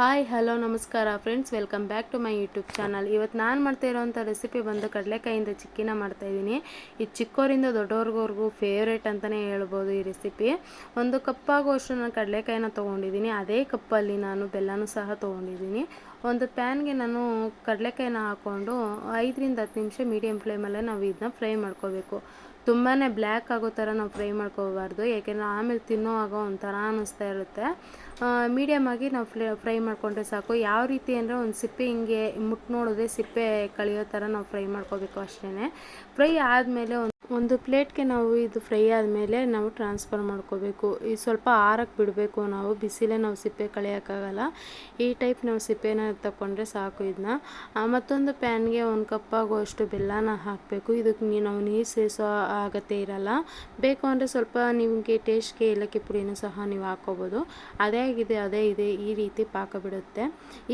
Hi, hello, ನಮಸ್ಕಾರ friends welcome back to my YouTube channel ಇವತ್ತು ನಾನು ಮಾಡ್ತಾ ಇರೋವಂಥ ರೆಸಿಪಿ ಬಂದು ಕಡಲೆಕಾಯಿಂದ ಚಿಕ್ಕಿನ ಮಾಡ್ತಾಯಿದ್ದೀನಿ ಈ ಚಿಕ್ಕೋರಿಂದ ದೊಡ್ಡವ್ರಿಗೋರ್ಗೂ ಫೇವ್ರೇಟ್ ಅಂತಲೇ ಹೇಳ್ಬೋದು ಈ ರೆಸಿಪಿ ಒಂದು ಕಪ್ಪಾಗುವಷ್ಟು ನಾನು ಕಡಲೆಕಾಯಿನ ತೊಗೊಂಡಿದ್ದೀನಿ. ಅದೇ ಕಪ್ಪಲ್ಲಿ ನಾನು ಬೆಲ್ಲನೂ ಸಹ ತೊಗೊಂಡಿದ್ದೀನಿ. ಒಂದು ಪ್ಯಾನ್ಗೆ ನಾನು ಕಡಲೆಕಾಯಿನ ಹಾಕ್ಕೊಂಡು ಐದರಿಂದ ಹತ್ತು ನಿಮಿಷ ಮೀಡಿಯಮ್ ಫ್ಲೇಮಲ್ಲೇ ನಾವು ಇದನ್ನ ಫ್ರೈ ಮಾಡ್ಕೋಬೇಕು. ತುಂಬಾ ಬ್ಲ್ಯಾಕ್ ಆಗೋ ಥರ ನಾವು ಫ್ರೈ ಮಾಡ್ಕೋಬಾರ್ದು. ಯಾಕೆಂದರೆ ಆಮೇಲೆ ತಿನ್ನೋ ಆಗೋ ಒಂಥರ ಅನ್ನಿಸ್ತಾ ಇರುತ್ತೆ. ಮೀಡಿಯಮಾಗಿ ನಾವು ಫ್ಲೇ ಫ್ರೈ ಮಾಡಿಕೊಂಡ್ರೆ ಸಾಕು. ಯಾವ ರೀತಿ ಅಂದರೆ ಒಂದು ಸಿಪ್ಪೆ ಹಿಂಗೆ ಮುಟ್ಟು ನೋಡಿದ್ರೆ ಸಿಪ್ಪೆ ಕಳಿಯೋ ಥರ ನಾವು ಫ್ರೈ ಮಾಡ್ಕೋಬೇಕು ಅಷ್ಟೇ ಫ್ರೈ ಆದಮೇಲೆ ಒಂದು ಒಂದು ಪ್ಲೇಟ್ಗೆ ನಾವು ಇದು ಫ್ರೈ ಆದಮೇಲೆ ನಾವು ಟ್ರಾನ್ಸ್ಫರ್ ಮಾಡ್ಕೋಬೇಕು. ಈ ಸ್ವಲ್ಪ ಆರಕ್ಕೆ ಬಿಡಬೇಕು ನಾವು, ಬಿಸಿಲೇ ನಾವು ಸಿಪ್ಪೆ ಕಳೆಯೋಕ್ಕಾಗಲ್ಲ. ಈ ಟೈಪ್ ನಾವು ಸಿಪ್ಪೆನ ತಗೊಂಡ್ರೆ ಸಾಕು ಇದನ್ನ. ಮತ್ತೊಂದು ಪ್ಯಾನ್ಗೆ ಒಂದು ಕಪ್ ಅಷ್ಟು ಬೆಲ್ಲನ ಹಾಕಬೇಕು. ಇದಕ್ಕೆ ನಾವು ನೀರು ಸೇರಿಸೋ ಅಗತ್ಯ ಇರಲ್ಲ. ಬೇಕು ಅಂದರೆ ಸ್ವಲ್ಪ ನಿಮಗೆ ಟೇಸ್ಟ್ಗೆ ಏಲಕ್ಕಿ ಪುಡಿನೂ ಸಹ ನೀವು ಹಾಕೋಬೋದು ಅದೇ ಆಗಿದೆ, ಅದೇ ಇದೆ, ಈ ರೀತಿ ಪಾಕ ಬಿಡುತ್ತೆ.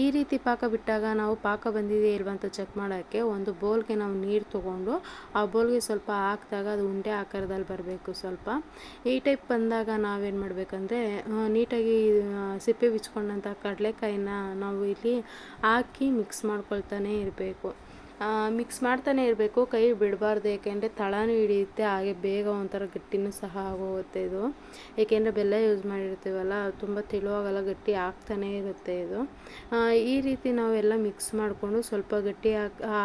ಈ ರೀತಿ ಪಾಕ ಬಿಟ್ಟಾಗ ನಾವು ಪಾಕ ಬಂದಿದೆ ಇಲ್ವಂತ ಚೆಕ್ ಮಾಡೋಕ್ಕೆ ಒಂದು ಬೋಲ್ಗೆ ನಾವು ನೀರು ತೊಗೊಂಡು, ಆ ಬೋಲ್ಗೆ ಸ್ವಲ್ಪ ಹಾಕಿದಾಗ ಅದು ಉಂಡೆ ಆಕಾರದಲ್ಲಿ ಬರಬೇಕು ಸ್ವಲ್ಪ. ಈ ಟೈಪ್ ಬಂದಾಗ ನಾವೇನು ಮಾಡಬೇಕಂದ್ರೆ ನೀಟಾಗಿ ಸಿಪ್ಪೆ ಬಿಚ್ಕೊಂಡಂಥ ಕಡಲೆಕಾಯಿನ ನಾವು ಇಲ್ಲಿ ಹಾಕಿ ಮಿಕ್ಸ್ ಮಾಡ್ಕೊಳ್ತಾನೆ ಇರಬೇಕು. ಮಿಕ್ಸ್ ಮಾಡ್ತಾನೆ ಇರಬೇಕು, ಕೈ ಬಿಡಬಾರ್ದು ಏಕೆಂದರೆ ತಳನೂ ಹಿಡಿಯುತ್ತೆ, ಹಾಗೆ ಬೇಗ ಒಂಥರ ಗಟ್ಟಿನೂ ಸಹ ಆಗೋಗುತ್ತೆ ಇದು. ಏಕೆಂದರೆ ಬೆಲ್ಲ ಯೂಸ್ ಮಾಡಿರ್ತೀವಲ್ಲ ತುಂಬ ತಿಳುವಾಗಲ್ಲ ಗಟ್ಟಿ ಆಗ್ತಾನೇ ಇರುತ್ತೆ ಇದು. ಈ ರೀತಿ ನಾವೆಲ್ಲ ಮಿಕ್ಸ್ ಮಾಡಿಕೊಂಡು ಸ್ವಲ್ಪ ಗಟ್ಟಿ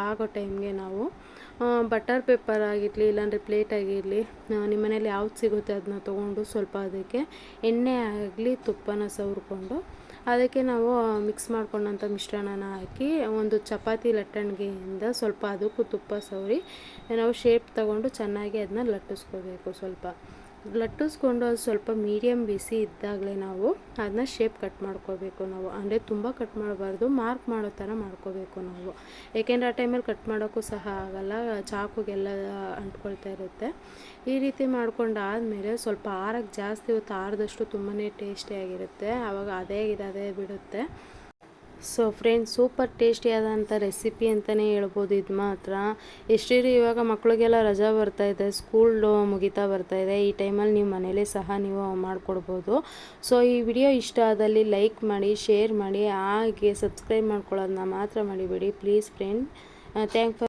ಆಗೋ ಟೈಮ್ಗೆ ನಾವು ಬಟರ್ ಪೇಪರ್ ಆಗಿರಲಿ, ಇಲ್ಲಾಂದರೆ ಪ್ಲೇಟ್ ಆಗಿರಲಿ ನಿಮ್ಮ ಮನೇಲಿ ಯಾವ್ದು ಸಿಗುತ್ತೆ ಅದನ್ನ ತೊಗೊಂಡು ಸ್ವಲ್ಪ ಅದಕ್ಕೆ ಎಣ್ಣೆ ಆಗಲಿ, ತುಪ್ಪನ ಸವ್ರಿಕೊಂಡು ಅದಕ್ಕೆ ನಾವು ಮಿಕ್ಸ್ ಮಾಡ್ಕೊಂಡಂಥ ಮಿಶ್ರಣನ ಹಾಕಿ ಒಂದು ಚಪಾತಿ ಲಟ್ಟಣಿಗೆಯಿಂದ ಸ್ವಲ್ಪ ಅದಕ್ಕೂ ತುಪ್ಪ ಸವರಿ, ನಾವು ಶೇಪ್ ತಗೊಂಡು ಚೆನ್ನಾಗಿ ಅದನ್ನ ಲಟ್ಟಿಸ್ಕೋಬೇಕು ಸ್ವಲ್ಪ. ಲಟ್ಟಿಸ್ಕೊಂಡು ಅದು ಸ್ವಲ್ಪ ಮೀಡಿಯಮ್ ಬಿಸಿ ಇದ್ದಾಗಲೇ ನಾವು ಅದನ್ನ ಶೇಪ್ ಕಟ್ ಮಾಡ್ಕೋಬೇಕು ನಾವು. ಅಂದರೆ ತುಂಬ ಕಟ್ ಮಾಡಬಾರ್ದು, ಮಾರ್ಕ್ ಮಾಡೋ ಥರ ಮಾಡ್ಕೋಬೇಕು ನಾವು. ಏಕೆಂದರೆ ಆ ಟೈಮಲ್ಲಿ ಕಟ್ ಮಾಡೋಕ್ಕೂ ಸಹ ಆಗಲ್ಲ, ಚಾಕುಗೆಲ್ಲ ಅಂಟ್ಕೊಳ್ತಾ ಇರುತ್ತೆ. ಈ ರೀತಿ ಮಾಡ್ಕೊಂಡಾದಮೇಲೆ ಸ್ವಲ್ಪ ಆರಕ್ಕೆ ಜಾಸ್ತಿ ಹೊತ್ತು ಆರದಷ್ಟು ತುಂಬಾ ಟೇಸ್ಟಿಯಾಗಿರುತ್ತೆ ಆವಾಗ ಅದೇ ಇದು ಅದೇ ಬಿಡುತ್ತೆ. ಸೊ ಫ್ರೆಂಡ್ಸ್ ಸೂಪರ್ ಟೇಸ್ಟಿಯಾದಂಥ ರೆಸಿಪಿ ಅಂತಲೇ ಹೇಳ್ಬೋದು. ಇದು ಮಾತ್ರ. ಎಷ್ಟಿರಿ ಇವಾಗ ಮಕ್ಕಳಿಗೆಲ್ಲ ರಜಾ ಬರ್ತಾಯಿದೆ ಸ್ಕೂಲ್ ಮುಗಿತಾ ಬರ್ತಾಯಿದೆ ಈ ಟೈಮಲ್ಲಿ ನೀವು ಮನೇಲೇ ಸಹ ನೀವು ಮಾಡಿಕೊಡ್ಬೋದು. ಸೊ ಈ ವಿಡಿಯೋ ಇಷ್ಟ ಆದಲ್ಲಿ ಲೈಕ್ ಮಾಡಿ ಶೇರ್ ಮಾಡಿ, ಹಾಗೆ ಸಬ್ಸ್ಕ್ರೈಬ್ ಮಾಡ್ಕೊಳ್ಳೋದನ್ನ ಮಾತ್ರ ಮಾಡಿಬಿಡಿ ಪ್ಲೀಸ್ ಫ್ರೆಂಡ್ ಥ್ಯಾಂಕ್ ಫಾರ್